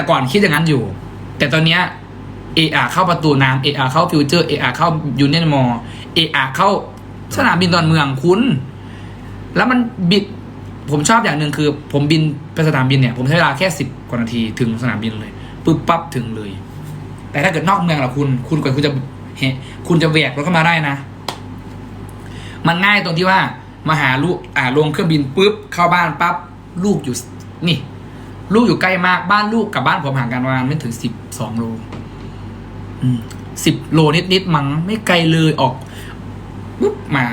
แต่ก่อนคิดอย่างนั้นอยู่ แต่ตอนเนี้ยเออาเข้าประตูน้ำเออาเข้าฟิวเจอร์เออาเข้ายูเนียนมอเออาเข้าสนามบินดอนเมืองคุณ แล้วมันบิดผมชอบอย่างหนึ่งคือ ผมบินไปสนามบินเนี่ย ผมใช้เวลาแค่สิบกว่านาทีถึงสนามบินเลยปึ๊บปั๊บถึงเลย แต่ถ้าเกิดนอกเมืองล่ะคุณ คุณกว่าคุณจะเฮคุณจะแหวกรถเข้ามาได้นะ มันง่ายตรงที่ว่ามาหาลูกอ่าลงเครื่องบินปุ๊บเข้าบ้านปั๊บลูกอยู่นี่ ลูกอยู่ใกล้มากบ้านลูกกับบ้านผมห่างกันประมาณไม่ถึงสิบสองโลสิบโลนิดนิดมั้งไม่ไกลเลยออกปุ๊บมา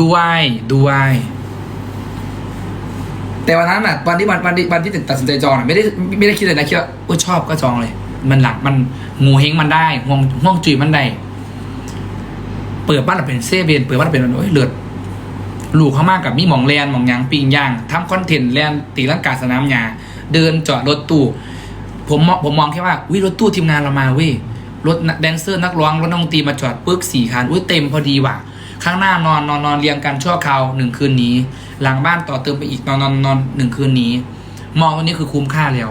ด้วยด้วย แต่วันนั้นอะวันที่วันวันที่วันที่ตัดสินใจจองอะไม่ได้ไม่ได้คิดเลยนะคิดว่าโอ้ชอบก็จองเลย มันหลักมันงูเฮงมันได้ห่วงห่วงจุยมันได้ เปิดบ้านเราเป็นเซเวนเปิดบ้านเราเป็นโอ้ยเลือดลูกเขามากกับมีหมองแลนหมองยางปิงย่างทำคอนเทนต์แลนตีร่างกายสนามหญ้าเดินจอดรถตู้ผมมองผมมองแค่ว่าวิรถตู้ทีมงานเรามาเว้ยรถแดนเซอร์นักร้องรถดนตรีมาจอดปึ๊กสี่คันอุ้ยเต็มพอดีว่ะข้างหน้านอนนอนนอนเรียงกันชั่วคราวหนึ่งคืนนี้ หลังบ้านต่อเติมไปอีกนอนนอนนอนหนึ่งคืนนี้ มองวันนี้คือคุ้มค่าแล้ว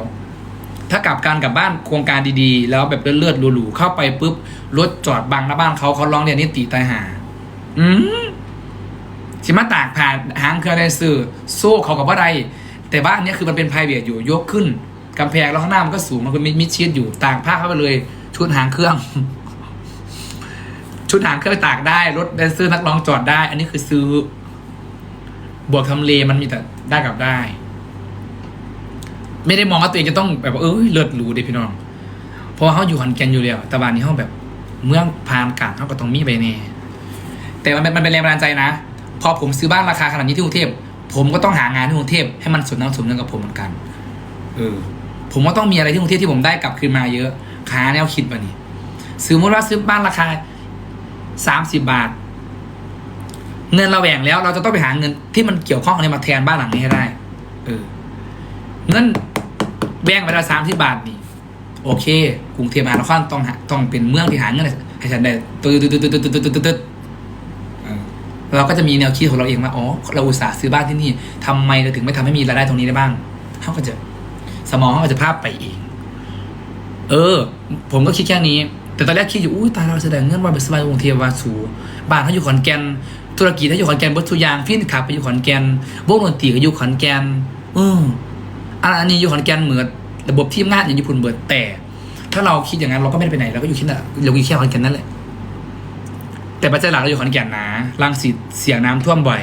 ถ้ากลับการกลับบ้านโครงการดีๆ แล้วแบบเลือดๆหรูๆเข้าไปปุ๊บรถจอดบังหน้าบ้านเขาเขาร้องเรียนนิติตายหา อืมสิมาตากผ่านหางเครือได้ซื้อโซ่เขากับว่าใดแต่บ้านนี้คือมันเป็นไพรเวทอยู่ยกขึ้นกำแพงแล้วข้างหน้ามันก็สูงมันก็มิดมิดชิดอยู่ตากผ้าเข้าไปเลย ชุดหางเครื่อง ชุดหางเครื่องตากได้ รถแดนเซอร์นักร้องจอดได้ อันนี้คือซื้อบวกทำเลมันมีแต่ได้กับได้ ไม่ได้มองว่าตัวเองจะต้องแบบว่าเอ้ยเลิศหรูเด็พี่น้อง เพราะว่าเขาอยู่ขอนแก่นอยู่แล้วแต่บ้านนี้เขาแบบ เมืองพานกลางเขาก็ต้องมีไปแน่แต่มันเป็นมันเป็นแรงบันดาลใจนะ พอผมซื้อบ้านราคาขนาดนี้ที่กรุงเทพผมก็ต้องหางานที่กรุงเทพให้มันสมน้ำสมเนื้อกับผมเหมือนกัน เออ ผมก็ต้องมีอะไรที่กรุงเทพที่ผมได้กลับคืนมาเยอะขาแนวคิดมานี่สมมติว่าซื้อบ้านราคาสามสิบบาท เงินเราแหว่งแล้ว เราจะต้องไปหาเงินที่มันเกี่ยวข้องอะไรมาแทนบ้านหลังนี้ให้ได้ เออ เงิน แบ่งไปละสามสิบบาทนี่โอเคกรุงเทพมหานครต้องต้องเป็นเมืองที่หาเงินให้ฉันได้ตืดตืดตืดตืดตืดตืดเราก็จะมีแนวคิดของเราเองว่าอ๋อเราอุตส่าห์ซื้อบ้านที่นี่ ทำไมเราถึงไม่ทำให้มีรายได้ตรงนี้ได้บ้างเขาก็จะสมองเขาก็จะภาพไปเอง เออ ผมก็คิดแค่นี้ แต่ตอนแรกคิดอยู่อุ้ยตายเราแสดงเงื่อนว่าไปสบายกรุงเทพวาสูบ้านเขาอยู่ขอนแก่นธุรกิจเขาอยู่ขอนแก่นบัตสุยางฟินขับไปอยู่ขอนแก่นวงดนตรีก็อยู่ขอนแก่นอือ อันนี้อยู่ขอนแก่นเหมือนระบบทีมงานอย่างญี่ปุ่นเบิดแต่ ถ้าเราคิดอย่างนั้นเราก็ไม่ได้ไปไหนเราก็อยู่ที่นั่นเราอยู่แค่ขอนแก่นนั่นแหละแต่ปัจจัยหลักเราอยู่ขอนแก่นนะรังสิตเสียงน้ำท่วมบ่อย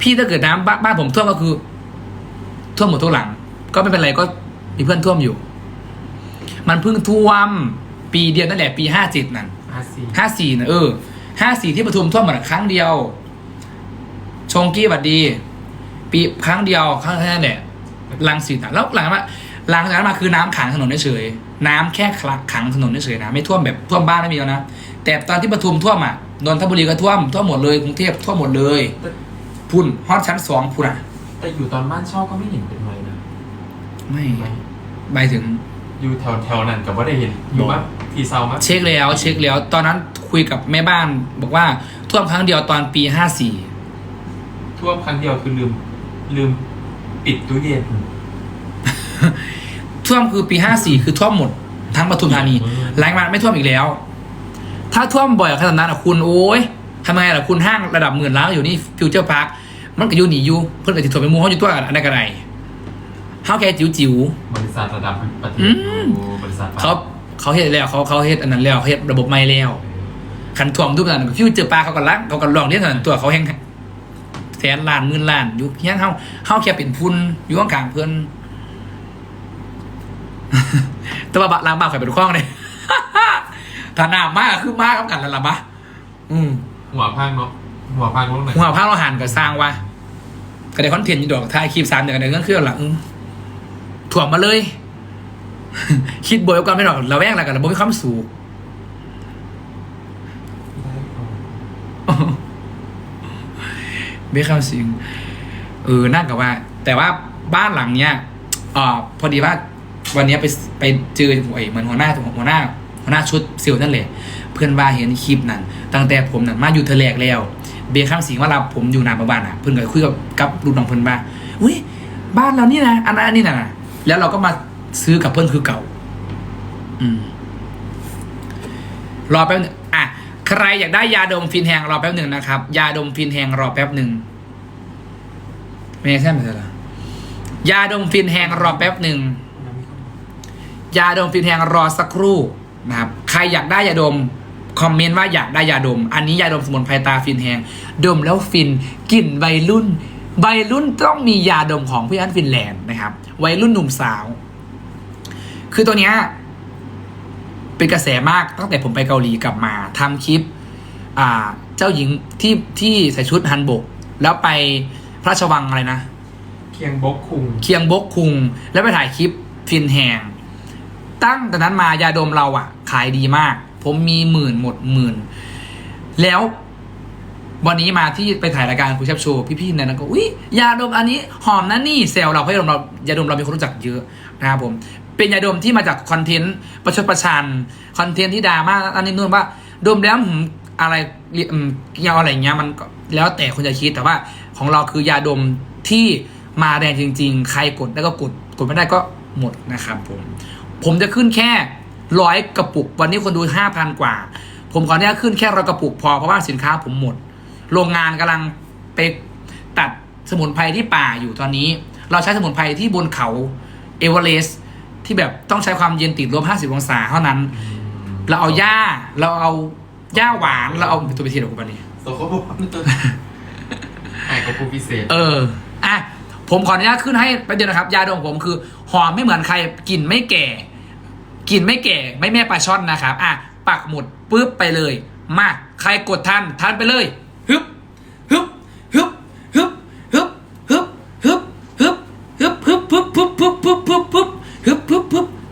พี่ถ้าเกิดน้ำบ้านบ้านผมท่วมก็คือ ท่วมหมดทุกหลัง ก็ไม่เป็นไรก็มีเพื่อนท่วมอยู่ มันเพิ่งท่วม ปีเดียวนั่นแหละปีห้าเจ็ดนั่นอาซีห้าสี่นะเออห้าสี่ที่ปทุมท่วมหมดครั้งเดียว ชงกี้หวัดดี ปีครั้งเดียวครั้งนั้นแหละ ลังสิตอะแล้วหลังจากนั้นมาหลังจากนั้นมาคือน้ำขังถนนเฉยๆน้ำแค่ขังถนนเฉยๆนะไม่ท่วมแบบท่วมบ้านไม่มีแล้วนะแต่ตอนที่ปทุมท่วมอะนนทบุรีก็ท่วมท่วมหมดเลยกรุงเทพท่วมหมดเลยแต่พุ่นฮอตชั้นสองพุ่นอะแต่อยู่ตอนบ้านเช่าก็ไม่เห็นเป็นไรนะไม่ไปถึงอยู่แถวแถวๆนั้นกับว่าได้เห็นอยู่บ้านทีเซามั้ยเช็คแล้วเช็คแล้ว ตอนนั้นคุยกับแม่บ้าน บอกว่าท่วมครั้งเดียวตอนปีห้าสี่ท่วมครั้งเดียวคือลืมลืม ปิดตู้เย็น ท่วมคือปีห้าสี่คือท่วมหมด ทั้งปทุมธานีอืมหลังจากนั้นไม่ท่วมอีกแล้ว ถ้าท่วมบ่อยขนาดนั้นอะคุณโอ้ยทำไงล่ะคุณห้างระดับหมื่นล้านอยู่นี่ฟิวเจอร์พาร์คมันก็อยู่หนีอยู่เพื่อนก็จะถ่วมไปมูเขาอยู่ตัวอันใดกันไหนเฮาแค่จิ๋วจิ๋วบริษัทระดับประเทอืศมอยู่บริษัทๆเขาเขาเฮ็ดแล้วเขาเขาเฮ็ดอันนั้นแล้วเขาเฮ็ดระบบใหม่แล้วขันท่วมทุกอย่างฟิวเจอร์พาร์คเขาก็ลักเขาก็ลองเรียนเท่านั้นตัวเขาแห่ง แสนล้านหมื่นล้านอยู่เฮียงเฮาเฮาแค่เป็นพุ่นอยู่ข้างๆเพื่อนแต่ว่าบะล้างบ้านข่อยเป็นข้องเลยถ้าหนามากคือมากกับกันแล้วล่ะบะอืมหัวพังเนาะหัวพังตรงไหนหัวผ้าเราหันกับสร้างว่าก็ได้คอนเทนต์อยู่ดอกถ่ายคลิปสามเดือนกันเดือนก็คือหลังถ่วงมาเลย คิดบอยก่อนไม่หรอกเราแวงอะไรกันเราบ่มีความสูง ไม่เข้าสิงเออน่ากับว่า แต่ว่าบ้านหลังเนี้ยอ่าพอดีว่าวันเนี้ยไปไปเจอไอ้เหมือนหัวหน้าหัวหน้าหัวหน้าชุดซิลนั่นแหละ เพื่อนบ้านเห็นคลิปนั้น ตั้งแต่ผมนั้นมาอยู่เทอแรกแล้ว เบียร์ข้ามสิงว่าเราผมอยู่นานประบ้านอะ เพิ่อนก็คุยกับกับลูกน้องเพิ่อนว่าอุ้ยบ้านเรานี่นะอันนั้นนี่นะแล้วเราก็มาซื้อกับเพิ่อนคือเก่า อืมรอแป๊บนึง ใครอยากได้ยาดมฟินแหงรอแป๊บหนึ่งนะครับ ยาดมฟินแหงรอแป๊บหนึ่งไม่ใช่ใช่ไหมล่ะยาดมฟินแหงรอแป๊บหนึ่งยาดมฟินแหงรอสักครู่นะครับใครอยากได้ยาดมคอมเมนต์ว่าอยากได้ยาดม อันนี้ยาดมสมุนไพรตาฟินแหงดมแล้วฟินกลิ่นวัยรุ่นวัยรุ่นต้องมียาดมของพี่อันฟินแลนด์นะครับวัยรุ่นหนุ่มสาว คือตัวเนี้ย เป็นกระแสมากตั้งแต่ผมไปเกาหลีกลับมาทำคลิปอ่าเจ้าหญิงที่ที่ใส่ชุดฮันบก แล้วไปพระราชวังอะไรนะ เคียงบกคุง เคียงบกคุง แล้วไปถ่ายคลิปฟินแหงตั้งแต่นั้นมายาดมเราอะขายดีมาก ผมมีหมื่นหมดหมื่น แล้ววันนี้มาที่ไปถ่ายรายการคุยแชปโชว์พี่ๆเนี่ยนะก็อุ้ยยาดมอันนี้หอมนะนี่เซลล์เราเพราะยาดมเรายาดมเรามีคนรู้จักเยอะนะครับผม เป็นยาดมที่มาจากคอนเทนต์ประชดประชันคอนเทนต์ที่ดราม่าอันนี้นู่นว่าดมแล้วหืมอะไรอืมยาอะไรเงี้ยมันแล้วแต่คนจะคิดแต่ว่าของเราคือยาดมที่มาแรงจริง ๆ ใครกดได้วก็กดกดไม่ได้ก็หมดนะครับผมผมจะขึ้นแค่ร้อยกระปุก วันนี้คนดูห้าพันกว่า ผมขออนุญาตขึ้นแค่ร้อยกระปุกพอเพราะว่าสินค้าผมหมด โรงงานกำลังไปตัดสมุนไพรที่ป่าอยู่ตอนนี้ เราใช้สมุนไพรที่บนเขาเอเวอเรสต์ ที่แบบต้องใช้ความเย็นติดลบ50 องศาเท่านั้น เราเอาหญ้าเราเอาหญ้าหวานเราเอาตัวไปทีเดียวกูปะเนี่ยโซโคบอลไอ้กับผู้พิเศษ เอออะผมขออนุญาตขึ้นให้ประเด็นนะครับ ยาดมของผมคือ หอมไม่เหมือนใครกลิ่นไม่แก่กลิ่นไม่แก่ ไม่แม่ปลาช่อนนะครับ อะปักหมุดปุ๊บไปเลย มา ใครกดทันทันไปเลยฮึบฮึบฮึบ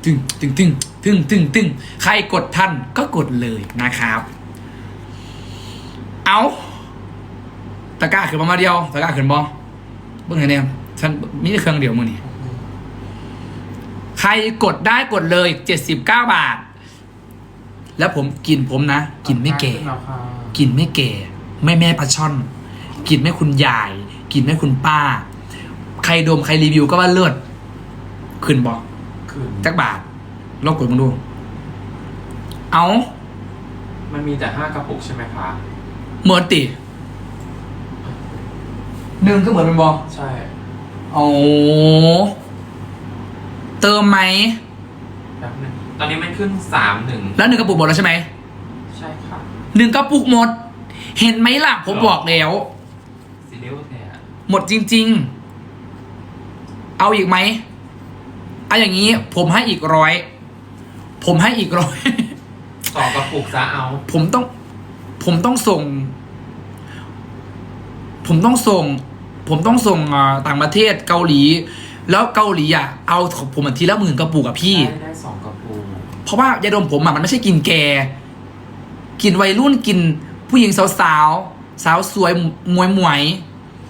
ตึงตึงตึงตึงตึงตึงใครกดทันก็กดเลยนะครับ เอาตะกร้าขึ้นมามาเดียวตะกร้าขึ้นบอเบิ่งไงเนี่ยฉันมีแต่เครื่องเดียวมือนี่ใครกดได้กดเลยเจ็ดสิบเก้าบาท แล้วผมกินผมนะ กินไม่แก่ราคากินไม่แก่ไม่แม่ปลาช่อน กินไม่คุณยาย กินไม่คุณป้า ใครดมใครรีวิวก็ว่าเลิศขึ้นบอกคืน จักบาทลองกดมึงดู เอามันมีแต่ห้ากระปุกใช่ไหมคะ เหมือนติหนึ่งก็เหมือนเป็นบอใช่ โอ้เติมไหม แป๊บนึงตอนนี้มันขึ้นสามหนึ่งแล้วหนึ่งกระปุกหมดแล้วใช่ไหมใช่ค่ะ หนึ่งกระปุกหมด เห็นไหมล่ะ ผมบอกแล้ว ซีเรียลแท้หมดจริง ๆ เอาอีกไหมเอาอย่างนี้ผมให้อีกร้อยผมให้อีกร้อย ต่อกระปุกซะเอา ผมต้อง ผมต้องส่ง ผมต้องส่ง ผมต้องส่งอ่าต่างประเทศเกาหลี แล้วเกาหลีอะเอาของผมอะทีละหมื่นกระปุกอะพี่ได้ได้สองกระปุกเพราะว่ายาดมผมอะมันไม่ใช่กลินแก่กลินวัยรุ่นกลิน ผู้หญิงสาวสาวๆสาวสวยมวยมวย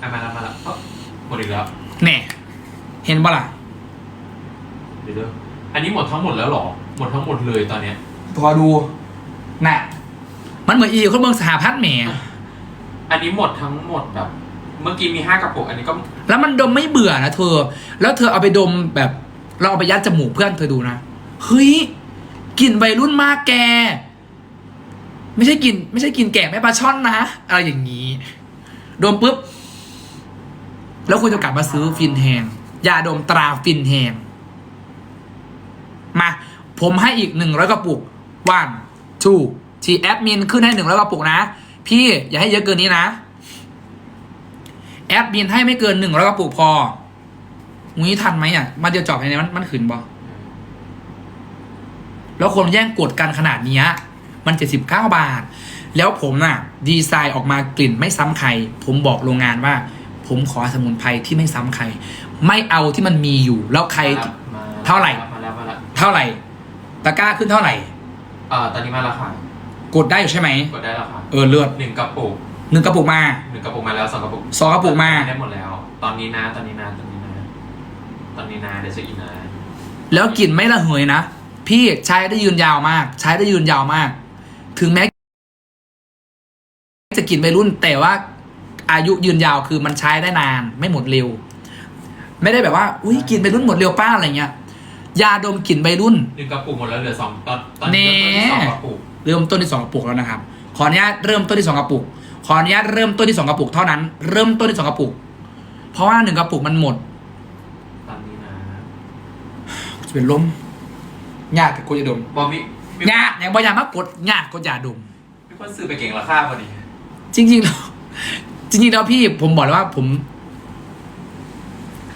อะมาแล้วมาแล้วเอ้าหมดอีกแล้วๆแน่เห็นปะล่ะเดี๋ยวเดี๋ยวอันนี้หมดทั้งหมดแล้วเหรอ หมดทั้งหมดเลยตอนเนี้ย พอดูน่ะ มันเหมือนอีคนเมืองสหพัฒน์แหมอันนี้หมดทั้งหมดแบบ เมื่อกี้มีห้ากระปุกอันนี้ก็แล้วมันดมไม่เบื่อนะเธอ แล้วเธอเอาไปดมแบบเราเอาไปยัดจมูกเพื่อนเธอดูนะเฮ้ยกลิ่นวัยรุ่นมากแก ไม่ใช่กลิ่นไม่ใช่กลิ่นแก่แม่ปลาช่อนนะอะไรอย่างนี้ดมปุ๊บ แล้วคุณจะกลับมาซื้อฟินแฮงยาดมตราฟินแฮง มา ผมให้อีกหนึ่งร้อยกระปุกวันทูทีแอดมินขึ้นให้หนึ่งร้อยกระปุกนะ พี่อย่าให้เยอะเกินนี้นะ แอดมินให้ไม่เกินหนึ่งร้อยกระปุกพอมุ้ยทันไหมอะ มาเดียวจอบในนี้มันมันขืนบอแล้วคนแย่งกดกันขนาดเนี้ยมันเจ็ดสิบเก้าบาท แล้วผมน่ะ ดีไซน์ออกมากลิ่นไม่ซ้ำใคร ผมบอกโรงงานว่า ผมขอสมุนไพรที่ไม่ซ้ำใคร ไม่เอาที่มันมีอยู่ แล้วใครมาเท่าไหร่ เท่าไหร่ ตะกร้าขึ้นเท่าไหร่ เอ่อตอนนี้มาแล้วค่ะกดได้อยู่ใช่ไหม กดได้แล้วค่ะเออเลือดหนึ่งกระปุกหนึ่งกระปุกมาหนึ่งกระปุกมาแล้วสองกระปุกสองกระปุกมา ได้หมดแล้ว ตอนนี้นะ ตอนนี้นะ ตอนนี้นะ ตอนนี้นะเดี๋ยวจะอีกนะแล้วกลิ่นไม่ระเหยนะ พี่ใช้ได้ยืนยาวมาก ใช้ได้ยืนยาวมาก ถึงแม้ จะกลิ่นวัยรุ่น แต่ว่าอายุยืนยาวคือมันใช้ได้นาน ไม่หมดเร็ว ไม่ได้แบบว่า อุ้ยกินไปรุ่นหมดเร็วป้าอะไรเงี้ย ยาดมกลิ่นใบรุ่น หนึ่งกระปุกหมดแล้วเหลือสองตอนตอนแน่นี้เริ่มต้นที่สองกระปุกเริ่มต้นที่สองกระปุกแล้วนะครับ ขออนุญาตเริ่มต้นที่สองกระปุก ขออนุญาตเริ่มต้นที่สองกระปุกเท่านั้น เริ่มต้นที่สองกระปุก เพราะว่าหนึ่งกระปุกมันหมด ตอนนี้นะจะเป็นลมยากกับกดยาดมบอมีมียากอย่างบางอย่างมากกดยากกดยาดม มีคนซื้อไปเก่งราคาพอดีจริงๆแล้วจริงๆแล้วพี่ผมบอกเลยว่าผม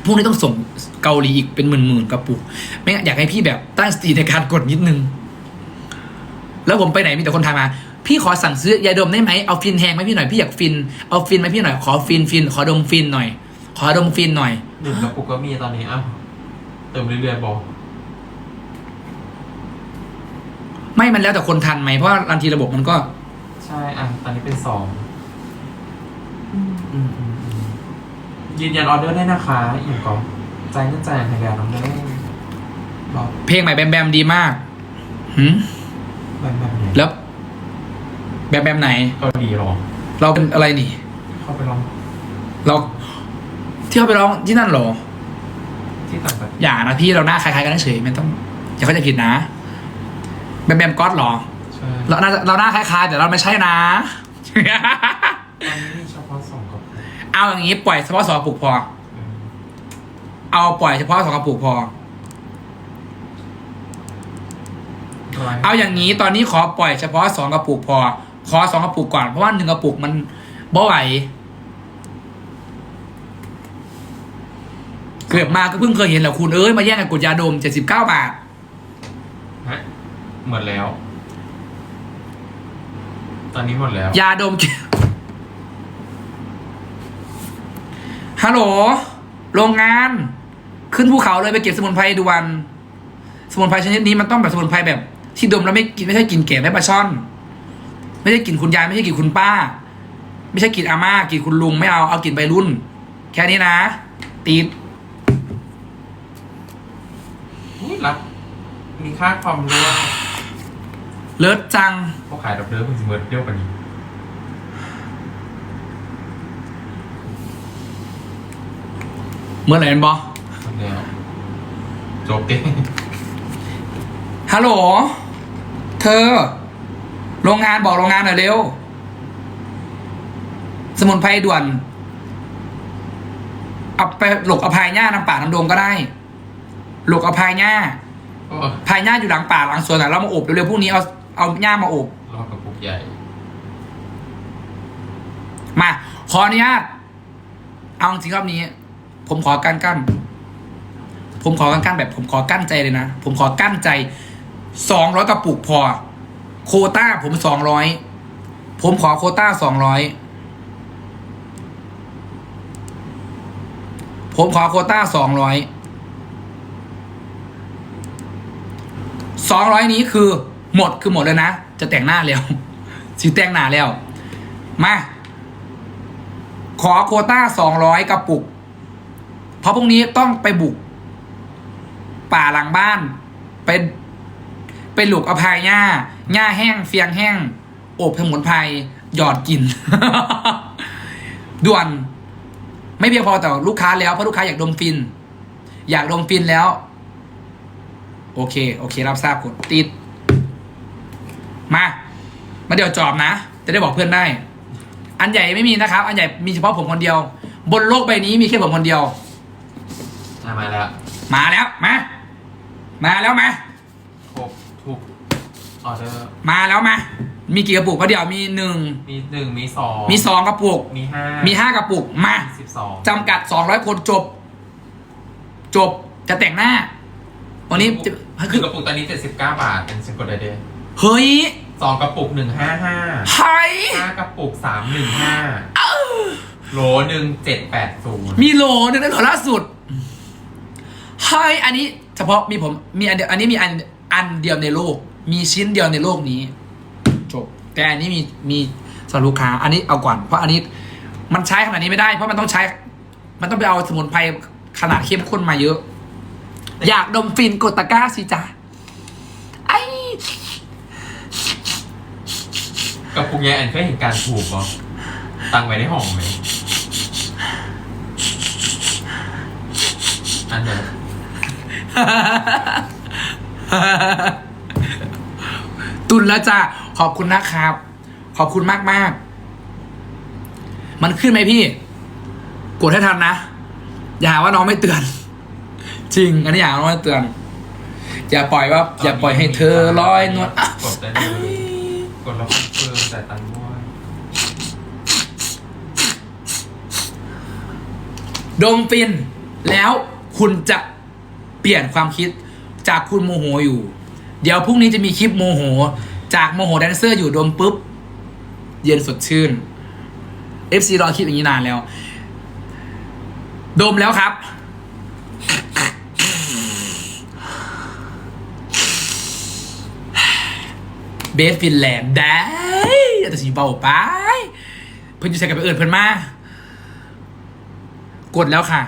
พรุ่งนี้ต้องส่งเกาหลีอีกเป็นหมื่นๆกระปุกไม่งั้นอยากให้พี่แบบตั้งสติในการกดนิดนึง แล้วผมไปไหนมีแต่คนทางมา พี่ขอสั่งซื้อยาดมได้ไหมเอาฟินแทงไหมพี่หน่อยพี่อยากฟินเอาฟินไหมพี่หน่อยขอฟินฟินขอดมฟินหน่อย ขอดมฟินหน่อยหนึ่งกระปุกก็มีตอนนี้อ้าวเติมเรื่อยๆบอกไม่มันแล้วแต่คนทันไหมเพราะว่าบางทีระบบมันก็ ใช่อะตอนนี้เป็นสองอืมอืมอืม ยืนยันออเดอร์ได้นะคะอิ่มก่อนใจเงินใจายในการน้องเล่บอกเพลงใหม่แบมแบมดีมากหืมแบบแบบไหนแล้ว แบมแบมไหน เกาหลีเหรอ เราเป็นอะไรนี่ เข้าไปลองเราที่เขาไปร้องที่นั่นเหรอ ที่ต่างประเทศอย่านะพี่เราหน้าคล้ายๆกันเฉยๆไม่ต้องอย่าเข้าใจผิดนะ แบมแบมก๊อตเหรอ ใช่เราน่าจะเราหน้าคล้ายๆแต่เราไม่ใช่นะ ตอนนี้มี เอาอย่างนี้ปล่อยเฉพาะสองกระปุกพอเออเอาปล่อยเฉพาะสองกระปุกพอ เอาอย่างนี้ตอนนี้ขอปล่อยเฉพาะสองกระปุกพอ ขอสองกระปุกก่อนเพราะว่าหนึ่งกระปุกมันบ่ไหวเกิดมาก็เพิ่งเคยเห็นแหละคุณเอ้ยมาแย่งกันกดยาดมเจ็ดสิบเก้าบาทฮะหมดแล้ว ตอนนี้หมดแล้ว ยาดม ฮัลโหล โรงงาน ขึ้นภูเขาเลยไปเก็บสมุนไพรด่วน สมุนไพรชนิดนี้มันต้องแบบสมุนไพรแบบ ที่ดมแล้วไม่กินไม่ใช่กลินแก่ไม่ปลาช่อน ไม่ใช่กลินคุณยายไม่ใช่กลินคุณป้า ไม่ใช่กลินอาม่ากลินคุณลุงไม่เอาเอากลินใบรุ่น แค่นี้นะ ตีดอุ๊ยรับมีค่าความรู้ว่าเลิศจังพวกขายดับเบิลคุณจะเบิร์ดเดียวกันนี้ เมื่อไหร่เป็นบอหมดแล้วจบเด้ฮัลโหล เธอ โรงงานบอกโรงงานหน่อยเร็ว สมุนไพรด่วนเอาไปหลกเอาพายหญ้าน้ำป่าน้ำโดมก็ได้ หลกเอาพายหญ้าก็พายหญ้าอยู่หลังป่าหลังสวนน่ะเรามาอบเร็วๆพรุ่งนี้เอาเอาหญ้ามาอบรอบกระปุกใหญ่ มา ขออนุญาต เอาจริงรอบนี้ ผมขอกั้นกั้น ผมขอกั้นกั้นแบบ ผมขอกั้นใจเลยนะ ผมขอกั้นใจสองร้อยกระปุกพอ โคต้าผมสองร้อยผมขอโคต้าสองร้อยผมขอโคต้าสองร้อยสองร้อยนี้คือหมดคือหมดเลยนะ จะแต่งหน้าแล้วสิแต่งหน้าแล้ว มา ขอโคต้าสองร้อยกระปุก เพราะพรุ่งนี้ต้องไปบุก ป่าหลังบ้านไปไปหลุกอภัยหญ้าหญ้าแห้งเฟียงแห้ง อบสมุนไพรหยอดกิน ด่วน ไม่เพียงพอแต่ลูกค้าแล้วเพราะลูกค้าอยากดมฟิน อยากดมฟินแล้ว โอเค โอเค รับทราบกดติด มา มาเดี๋ยวจอบนะ จะได้บอกเพื่อนได้ อันใหญ่ไม่มีนะครับ อันใหญ่มีเฉพาะผมคนเดียว บนโลกใบนี้มีแค่ผมคนเดียว อะมาแล้วมาแล้วมามาแล้วมาครบถูกออเดอร์มาแล้วมามีกี่กระปุกก็เดี๋ยวมีหนึ่งมีหนึ่งมีสองมีสองกระปุก มีห้ามีมีห้ากระปุกมาสิบสองจำกัดสองร้อยคนจบ จบจะแต่งหน้า วันนี้จะคืคืออกระปุกตอนนี้เจ็ดสิบเก้าบาทเป็นสิบกว่าเดย์เฮ้ยสองกระปุกหนึ่งห้าห้าเฮ้ยห้ากระปุกสามหนึ่งห้าโหลหนึ่งเจ็ดแปดศูนย์มีโหลหนึ่งในโหลล่าสุด เฮ้ยอันนี้เฉพาะมีผมมีอันเดียวอันนี้มีอันอันเดียวในโลก มีชิ้นเดียวในโลกนี้จบแต่อันนี้มีมีสำลูกค้าอันนี้เอาก่อนเพราะอันนี้มันใช้ขนาดนี้ไม่ได้ เพราะมันต้องใช้ มันต้องไปเอาสมุนไพรขนาดเข้มข้นมาเยอะ อยากดมฟินกตะก้าสิจ้ะไอกับพุกยายอันเคยเห็นการถูกบ่ตังไว้ในห้องไหมอันเดียว ตุนแล้วจ้ะขอบคุณนะครับ ขอบคุณมากมากๆมันขึ้นไหมพี่ กดให้ทันนะ อย่าหาว่าน้องไม่เตือน จริง อันนี้อย่าหาว่าน้องไม่เตือน อย่าปล่อยว่า อย่าปล่อยให้เธอลอยนวลอะกดได้เลยกดแล้วคอนเฟิร์มจ่ายตังค์ด้วยดมฟิน แล้วคุณจะ เปลี่ยนความคิดจากคุณโมโหอยู่ เดี๋ยวพรุ่งนี้จะมีคลิปโมโห จากโมโหแดนเซอร์อยู่ดมปุ๊บ เย็นสดชื่น FC รอคลิปอย่างนี้นานแล้ว ดมแล้วครับเบสฟินแลนด์ได้แต่สีเบาไป เพิ่อนจะใช้กับไปเอิญเพิ่นมากดแล้วค่ะ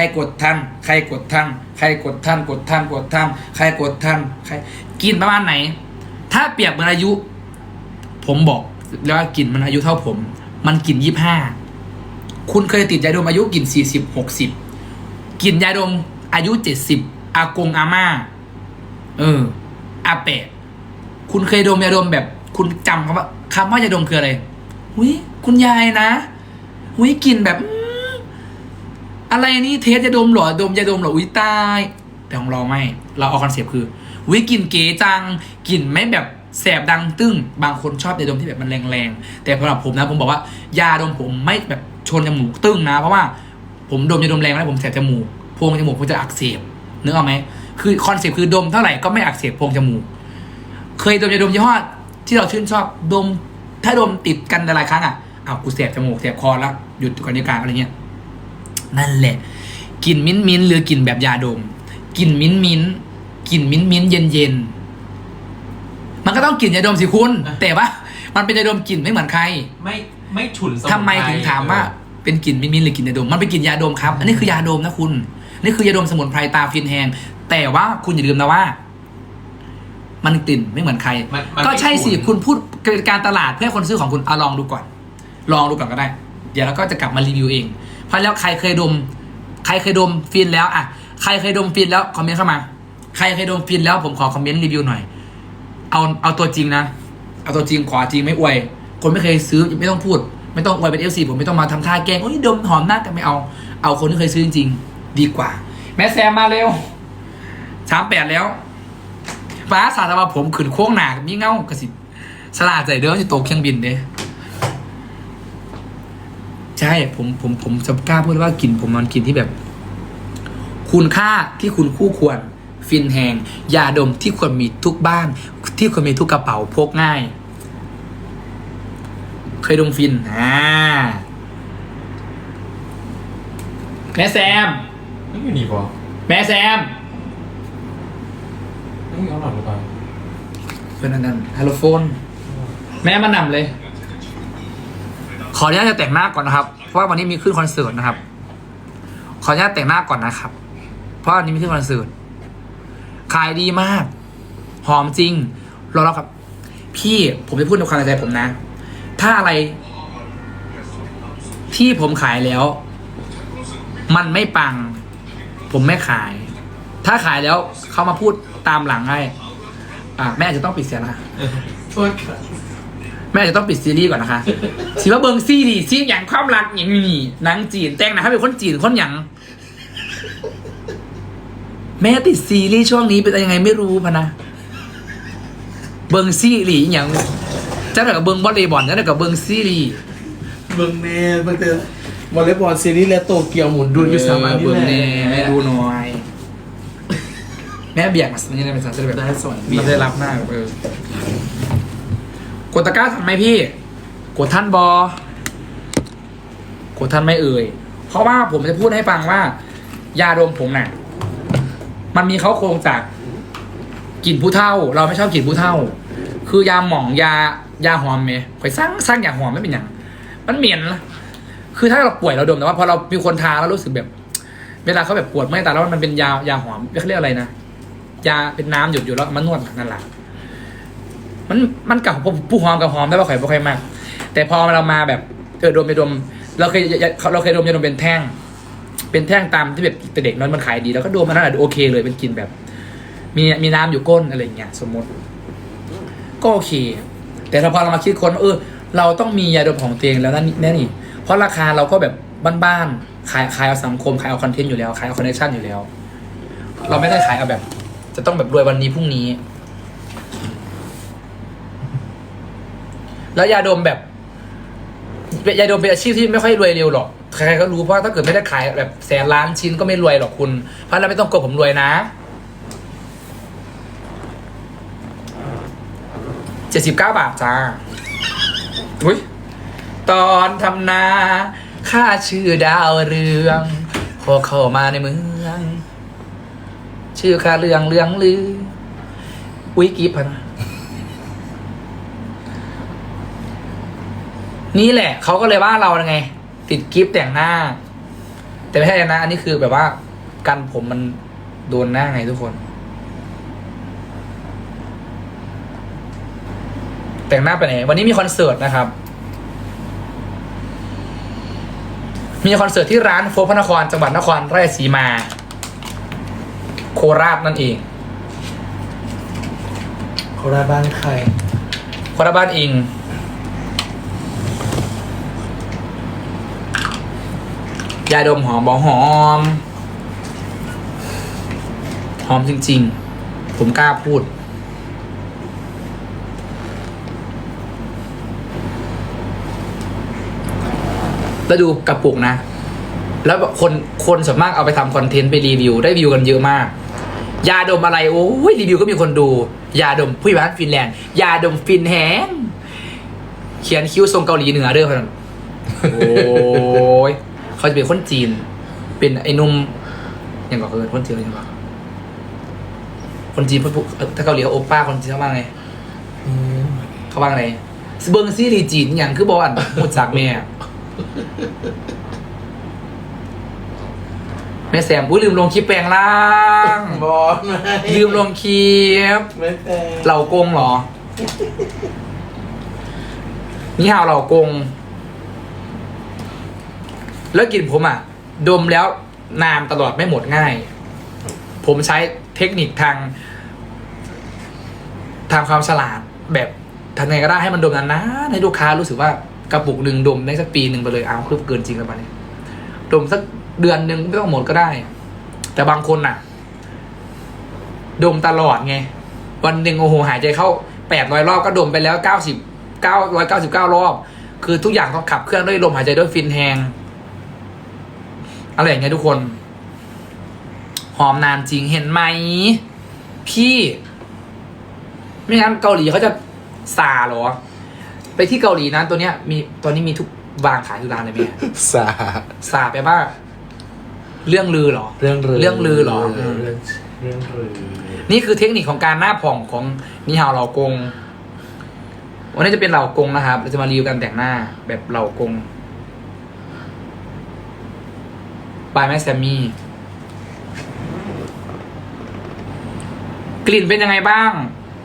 รกดทันใครกดทันใครกดทันกดทันกดทันใครกดทันใครกินประมาณไหน ถ้าเปรียบเหมือนอายุ ผมบอกแล้วว่ากินมันอายุเท่าผม มันกินยี่ห้าคุณเคยติดยาดมอายุกินสี่สิบหกสิบกินยาดมอายุเจ็ดสิบอากงอาม่าเอออาแปะคุณเคยดมยาดมแบบ คุณจำคำว่าคำว่ายาดมคืออะไรหุยคุณยายนะหุยกลินแบบ อะไรนี่เทสยาดมหรอดมยาดมหรออุ้ยตายแต่ของเราไม่เราเอาคอนเซปต์คืออุ้ยกลิ่นเก๋จังกลิ่นไม่แบบแสบดังตึ้ง บางคนชอบยาดมที่แบบมันแรงๆ แต่สำหรับผมนะผมบอกว่ายาดมผมไม่แบบชนจมูกตึ้งนะ เพราะว่าผมดมยาดมแรงแล้วผมแสบจมูกโพรงจมูกผมจะอักเสบนึกออกไหมคือคอนเซปต์คือดมเท่าไหร่ก็ไม่อักเสบโพรงจมูก เคยดมยาดมยี่ห้อที่เราชื่นชอบดมถ้าดมติดกันหลายครั้งอะอ้าวกูแสบจมูกแสบคอแล้วหยุดก่อนดีกว่าอะไรเงี้ย นั่นแหละกลิ่นมิ้นท์มิ้นท์หรือกลิ่นแบบยาดมกลิ่นมิ้นท์มิ้นท์กลิ่นมิ้นท์มิ้นท์เย็นเย็นๆมันก็ต้องกลิ่นยาดมสิคุณ แต่ว่ามันเป็นยาดมกลิ่นไม่เหมือนใคร ไม่ไม่ฉุนสมุนทำไมถึงถามว่าเป็นกลิ่นมิ้นท์มิ้นท์หรือกลิ่นยาดม มันเป็นกลิ่นยาดมครับ อันนี้คือยาดมนะคุณ นี่คือยาดมสมุนไพรตาฟินแฮงแต่ว่าคุณอย่าลืมนะว่า มันกลิ่นไม่เหมือนใครมันมันก็ใช่สิไม่ฉุนคุณพูดการตลาดเพื่อให้คนซื้อของคุณเอาลองดูก่อน ลองดูก่อนก็ได้ เดี๋ยวเราก็จะกลับมารีวิวเอง เพราะแล้วใครเคยดม ใครเคยดมฟินแล้วอะใครเคยดมฟินแล้วคอมเมนต์เข้ามา ใครเคยดมฟินแล้วผมขอคอมเมนต์รีวิวหน่อยเอาเอาตัวจริงนะเอาตัวจริงขอจริงไม่อวย คนไม่เคยซื้อไม่ต้องพูด ไม่ต้องอวยเป็นเอฟซีผมไม่ต้องมาทำท่าแกงโอ้ยดมหอมหน้าแต่ไม่เอา เอาคนที่เคยซื้อจริงดีกว่า แม่แซมมาเร็วสามแปดแล้วฟ้าสาดมาผมขืนโค้งหนากับมีเงากระสิบสลาดใจเด้อจะตกเครื่องบินเด้ ใช่ผมผมผมจะกล้าพูดว่ากลิ่นผมมันกลิ่นที่แบบ คุณค่าที่คุณคู่ควร ฟินแหงยาดมที่ควรมีทุกบ้าน ที่ควรมีทุกกระเป๋าพกง่าย เคยดมฟินอ่าแม่แซมไม่อยู่นี่ปะแม่แซมไม่เอาหน่อยหรือเปล่าเพื่อนอันนั้นฮัลโหลโฟน แม่มานำเลยข ออนุญาตจะแต่งหน้าก่อนนะครับ เพราะว่าวันนี้มีขึ้นคอนเสิร์ตนะครับ ขออนุญาตแต่งหน้าก่อนนะครับ เพราะวันนี้มีขึ้นคอนเสิร์ต ขายดีมาก หอมจริง รอแล้วครับ พี่ผมจะพูดในความในใจผมนะ ถ้าอะไรที่ผมขายแล้ว มันไม่ปัง ผมไม่ขาย ถ้าขายแล้วเขามาพูดตามหลังให้อะแม่อาจจะต้องปิดเสียงนะคะโทษค่ะ แม่อาจจะต้องปิดซีรีส์ก่อนนะคะสิว่าเบิงซีรีส์ซีอย่างความรักอย่างนี้หนังจีนแต่งนะครับเป็นคนจีนคนหยังแม่ติดซีรีส์ช่วงนี้เป็นยังไงไม่รู้พะนะ เบิงซีรีส์อหย่างเจ้าหน้ากับเบิงบอลเลย์บอลเจ้าหน้ากับเบิงซีรีส์เบิ่งแน่เบิ่งแต่วอลเลย์บอลซีรีส์และโตเกียวหมุนดูอยู่สามอันเบินี่งแหละแน่แม่ดูหน่อยแม่เบียกมาสัญญาณเป็นสัญญาณแบบได้สอนมันได้รับหน้าเออ กดตะกร้าทันไหมพี่ กดท่านบอกดท่านไม่เอ่ย เพราะว่าผมจะพูดให้ฟังว่า ยาดมผมน่ะ มันมีเขาโครงจากกลิ่นผู้เท่า เราไม่ชอบกลิ่นผู้เท่า คือยาหม่องยายาหอมไหมไปสร้างสร้างยาหอมไม่เป็นอย่าง มันเหม็นละคือถ้าเราป่วยเราดมแต่ว่าพอเรามีคนทาแล้วรู้สึกแบบ เวลาเขาแบบปวดเมื่อยตาแล้วมันเป็นยายาหอมเขาเรียกอะไรนะยาเป็นน้ำหยดอยู่แล้วเอามานวดนั่นแหละ มันมันกับผู้หอมกับหอมได้ป่ะข่อยบ่ค่อยมาก แต่พอเรามาแบบเออดมไปดม เราเคยเราเคยดมยาดมเป็นแท่ง เป็นแท่งตามที่แบบแต่เด็กน้อยมันขายดีแล้วก็ดมมันนั่นแหละโอเคเลยเป็นกลินแบบ มีมีน้ำอยู่ก้นอะไรเงี้ยสมมติ ก็โอเค แต่ถ้าพอเรามาคิดคนเออ เราต้องมียาดมของตัวเองแล้วนั่นแน่นี่ เพราะราคาเราก็แบบบ้านๆขายขายเอาสังคมขายเอาคอนเทนต์อยู่แล้วขายเอาคอนเนคชั่นอยู่แล้ว เราไม่ได้ขายเอาแบบ จะต้องแบบรวยวันนี้พรุ่งนี้ แล้วยาดมแบบยาดมเป็นอาชีพที่ไม่ค่อยรวยเร็วหรอก ใครๆก็รู้เพราะถ้าเกิดไม่ได้ขายแบบแสนล้านชิ้นก็ไม่รวยหรอกคุณ เพราะฉะนั้นไม่ต้องกลัวผมรวยนะเจ็ดสิบเก้าบาทจ้าอุ้ยตอนทำนาข้าชื่อดาวเรืองพอเข้ามาในเมือง ชื่อข้าเรืองเรืองลืออุ้ยกิฟพะน นี่แหละเขาก็เลยว่าเราไง ติดกิฟแต่งหน้า แต่ไม่ใช่นะ อันนี้คือแบบว่า กันผมมันโดนหน้าไงทุกคน แต่งหน้าไปไหนวันนี้มีคอนเสิร์ตนะครับ มีคอนเสิร์ตที่ร้านโฟร์พระนครจังหวัดนครราชสีมา โคราชนั่นเองเขาได้บ้านใคร โคราชบ้านเอง ยาดมหอมบอหอม หอมจริง ๆ ผมกล้าพูด แล้วดูกระปุกนะ แล้วคนคนส่วนมากเอาไปทำคอนเทนต์ไปรีวิว ได้วิวกันเยอะมาก ยาดมอะไร โอ้ยรีวิวก็มีคนดู ยาดมผู้บ้านฟินแลนด์ ยาดมฟินแฮงเขียนคิ้วทรงเกาหลีเหนือเด้อพนันโอ้ย เขาจะเป็นคนจีน เป็นไอ้หนุ่มอย่างก่อนคือคนจีนอะไรอย่างก่อนคนจีนพวกถ้าเกาหลีเขาโอป้าคนจีนเขาว่าไงอืมเขาว่าไงเบิงซีรีส์จีนอย่างคือบอลพูดจากแม่แม่แซมอุ้ยลืมลงคลิปแปลงร่างบอสไหมลืมลงคลิปไม่แต่เหล่ากงเหรอ นี่ฮาวเหล่ากง แล้วกลินผมอะ ดมแล้วนานตลอดไม่หมดง่าย ผมใช้เทคนิคทาง ทางความฉลาดแบบทำไงก็ได้ให้มันดมนานๆให้ลูกค้ารู้สึกว่ากระปุกหนึ่งดมได้สักปีหนึ่งไปเลยเอาคือเกินจริงแล้วปะเนี่ยดมสักเดือนหนึ่งไม่ต้องหมดก็ได้ แต่บางคนน่ะ ดมตลอดไง วันหนึ่งโอ้โหหายใจเข้าแปดร้อยรอบก็ดมไปแล้วเก้าสิบเก้าร้อยเก้าสิบเก้ารอบ คือทุกอย่างต้องขับเคลื่อนด้วยลมหายใจด้วยฟินแฮง อะไรอย่างเงี้ยทุกคน หอมนานจริงเห็นไหม พี่ ไม่งั้นเกาหลีเขาจะซาเหรอ ไปที่เกาหลีนะตัวเนี้ยมีตอนนี้มีทุกวางขายทุกร้านเลยไหมสาซาแปลว่า เรื่องลือเหรอ เรื่องลือเรื่องลือเหรอเรื่องเรื่องเรื่องลือนี่คือเทคนิคของการหน้าผ่องของนิฮาวเหล่ากง วันนี้จะเป็นเหล่ากงนะครับ เราจะมารีวิวการแต่งหน้าแบบเหล่ากง บายแม่แซมมี่ กลิ่นเป็นยังไงบ้าง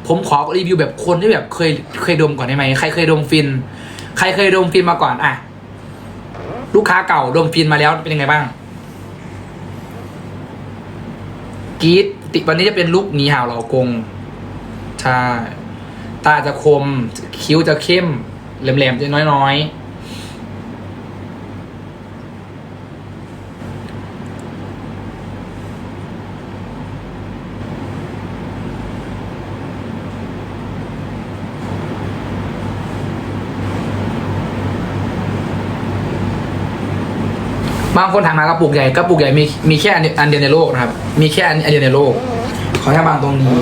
ผมขอรีวิวแบบคนที่แบบเคยเคยดมก่อนได้ไหม ใครเคยดมฟิน ใครเคยดมฟินมาก่อนอะ ลูกค้าเก่าดมฟินมาแล้วเป็นยังไงบ้างกรีดติวันนี้จะเป็นลุกหนีห่าวเหล่ากง ใช่ ตาจะคม คิ้วจะเข้มแหลมๆจะน้อยๆ บางคนถามหากระปุกใหญ่กระปุกใหญ่มีมีแค่อันเดียวอันเดียวในโลกนะครับ มีแค่อันเดียวในโลก ขอแค่บางตรงนี้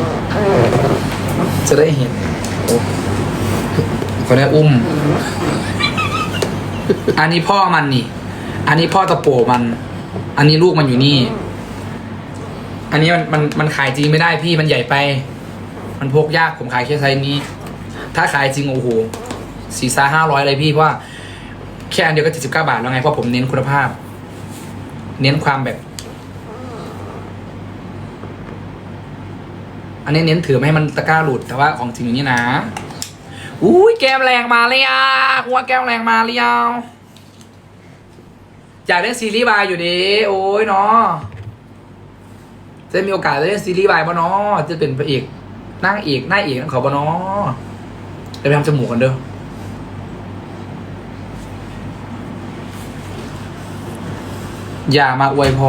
จะได้เห็นโอ้ขอได้อุ้ม อันนี้พ่อมันนี่ อันนี้พ่อตะโปมัน อันนี้ลูกมันอยู่นี่ อันนี้มันมันมันขายจริงไม่ได้พี่มันใหญ่ไป มันพกยากผมขายแค่ไซส์นี้ ถ้าขายจริงโอ้โหสี่ซาห้าร้อยเลยพี่เพราะแค่อันเดียวก็เจ็ดสิบเก้าบาทแล้วไงเพราะผมเน้นคุณภาพ เน้นความแบบ อันนี้เน้นถือไม่ให้มันตะกร้าหลุดแต่ว่าของจริงอย่างนี้นะอุ้ยแก้มแรงมาเลยอะหัวแก้มแรงมาเลยอะอยากเล่นซีรีส์บายอยู่ดีโอ้ยเนาะจะมีโอกาสได้เล่นซีรีส์บายปะเนาะจะเป็นพระเอกนั่งเอกหน้าเอกนั่งขอปะเนาะจะไปทำจมูกกันเด้อ อย่ามาอวยพร